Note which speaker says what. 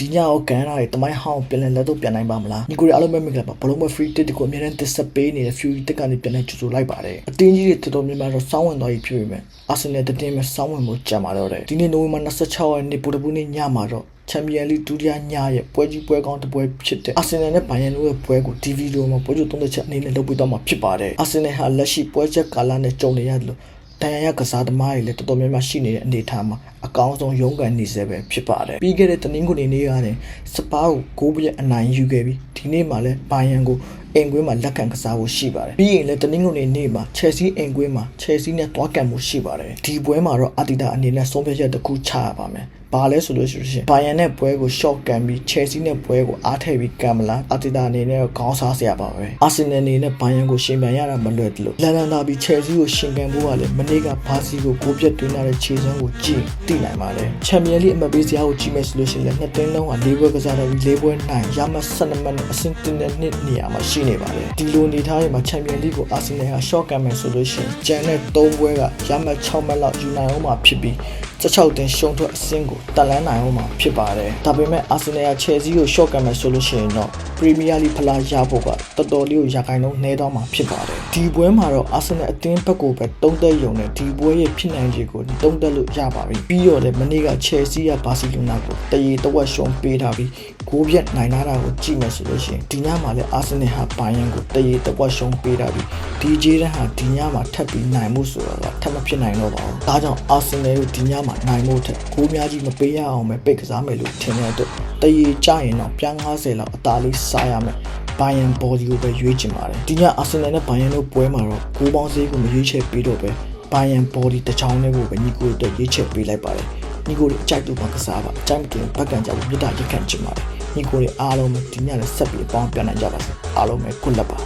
Speaker 1: ဒီညရောကန်ရတဲ့တမိုင်းဟောင်းပြန်လဲလက်တော့ပြန်နိုင်ပါမလားညီကိုတွေအားလုံးပဲမင်္ဂလာပါဘလုံးမ free ticket ကိုအများနဲ့တစ်ဆက်ပေးနေတဲ့ Fury တက်ကနေပြန်လဲကြိုဆိုလိုက်ပါတယ်အတင်းကြီးတွေတော်တော်များများတော့စောင်းဝင်သွားပြီဖြစ်ပေမဲ့အာဆင်နယ်တတင်းမဲ့စောင်းဝင်မှုကြံပါတော့တယ်ဒီနေ့နိုဝင်ဘာ26ရက်နေ့ပိုတပူးနေ့ညမှာတော့ချန်ပီယံလိဒုတိယညရဲ့ပွဲကြီးပွဲကောင်းတစ်ပွဲဖြစ်တဲ့အာဆင်နယ်နဲ့ဘိုင်ယန်တို့ရဲ့ပွဲကို TV လိုမှာပွဲကြိုသုံးသက်ချက်အနေနဲ့လုပ်ပြီးတော့မှာဖြစ်ပါတယ်အာဆင်နယ်ဟာလက်ရှိပွဲချက်ကာလနဲ့ကြုံနေရတယ်လို့ တန်ရရကစားသမားတွေလည်းတော်တော်များများရှိနေတဲ့အနေအထားမှာအကောင်းဆုံးရုန်းကန်နေစေပဲဖြစ်ပါတယ်ပြီးခဲ့တဲ့တနင်္ဂနွေနေ့ကနေစပါးကို9ပြည့်အနိုင်ယူခဲ့ပြီးဒီနေ့မှလည်းဘိုင်ယန်ကိုအင်ကွင်းမှာလက်ခံကစားဖို့ရှိပါတယ်ပြီးရင်လည်းတနင်္ဂနွေနေ့မှာချယ်ဆီအင်ကွင်းမှာချယ်ဆီနဲ့တွားကန်မှုရှိပါတယ်ဒီပွဲမှာတော့အာတီတာအနေနဲ့ဆုံးဖြတ်ချက်တစ်ခုချရပါမယ် ဘာလဲဆိုလို့ရှိရင်ဘိုင်ယန်နဲ့ပွဲကို short ကန်ပြီး Chelsea နဲ့ပွဲကိုအားထည့်ပြီးကန်မလားအာတီတာအနေနဲ့ခေါင်းစားစရာပါပဲအာဆင်နယ်အနေနဲ့ဘိုင်ယန်ကိုရှင်ပြန်ရတာမလွယ်ဘူးလို့လန်ဒန်ဒါဘီ Chelsea ကိုရှင်ကန်ဖို့ကလည်းမနေ့ကဘာစီကိုကိုပြတ်တွင်းလာတဲ့ခြေစမ်းကိုကြည့်သိနိုင်ပါတယ်ချန်ပီယံလိအမတ်ပေးစရာကိုကြည့်မယ်ဆိုလို့ရှိရင်လည်းနှစ်တင်းလုံးက၄ပွဲကစားတော့ပြီး၄ပွဲနိုင်ရမှ12မှတ်နဲ့အဆင့်တင်တဲ့နှစ်နေရာမှာရှိနေပါတယ်ဒီလိုအနေထားတွေမှာချန်ပီယံလိကိုအာဆင်နယ်က short ကန်မယ်ဆိုလို့ရှိရင်ကျန်တဲ့၃ပွဲကရမှ6မှတ်လောက်ယူနိုင်အောင်မှာဖြစ်ပြီး 16တင်ရှုံးထွက်အဆင့်ကိုတက်လန်းနိုင်အောင်မှာဖြစ်ပါတယ်ဒါပေမဲ့အာဆင်နယ်က Chelsea ကို short ကန်မယ်ဆိုလို့ရှိရင်တော့ Premier League ဖလားရဖို့ကတော်တော်လေးကိုရာခိုင်နှုန်းနှဲတော့မှာဖြစ်ပါတယ်ဒီပွဲမှာတော့ Arsenal အသင်းဘက်ကိုပဲတုံးသက်ရုံနဲ့ဒီပွဲရဲ့ဖြစ်နိုင်ခြေကိုတုံးသက်လို့ရပါပြီပြီးတော့လည်းမနေ့က Chelsea က Barcelona ကိုတရေတဝက်ရှုံးပေးထားပြီးဂိုးပြတ်နိုင်လာတာကိုကြည့်မယ်ဆိုလို့ရှိရင်ဒီညမှာလည်း Arsenal ဟာ Bayern ကိုတရေတဝက်ရှုံးပေးထားပြီးဒီဂျေးတန်းဟာဒီညမှာထပ်ပြီးနိုင်မှုဆိုတော့ထပ်မဖြစ်နိုင်တော့ပါဘူးဒါကြောင့် Arsenal ကိုဒီညမှာနိုင်မှုထက်ဂိုးများကြီးမပေးရအောင်ပဲပိတ်ကစားမယ်လို့ထင်တဲ့အတွက်တရေကြရင်တော့ပြန်း90လောက်အသာလေးစားရမယ်ဘိုင်ယန်ဘော်ဒီကိုပဲရွေးချင်ပါတယ်ဒီညအာဆင်နယ်နဲ့ဘိုင်ယန်တို့ပွဲမှာတော့ဂိုးပေါင်းစည်းကိုမရွေးချယ်ပေးတော့ပဲဘိုင်ယန်ဘော်ဒီတစ်ချောင်းနဲ့ကိုပဲညီကိုတို့ရွေးချယ်ပေးလိုက်ပါတယ်ညီကိုတွေအကြိုက်တူပါကစားပါအကြိုက်မတင်ဘက်ကန်ကြဖို့မြစ်တာရက်ခံချင်ပါတယ်ညီကိုတွေအားလုံးပဲဒီညလည်းဆက်ပြီးပေါင်းပြန်နိုင်ကြပါစေအားလုံးပဲကုလက်ပါ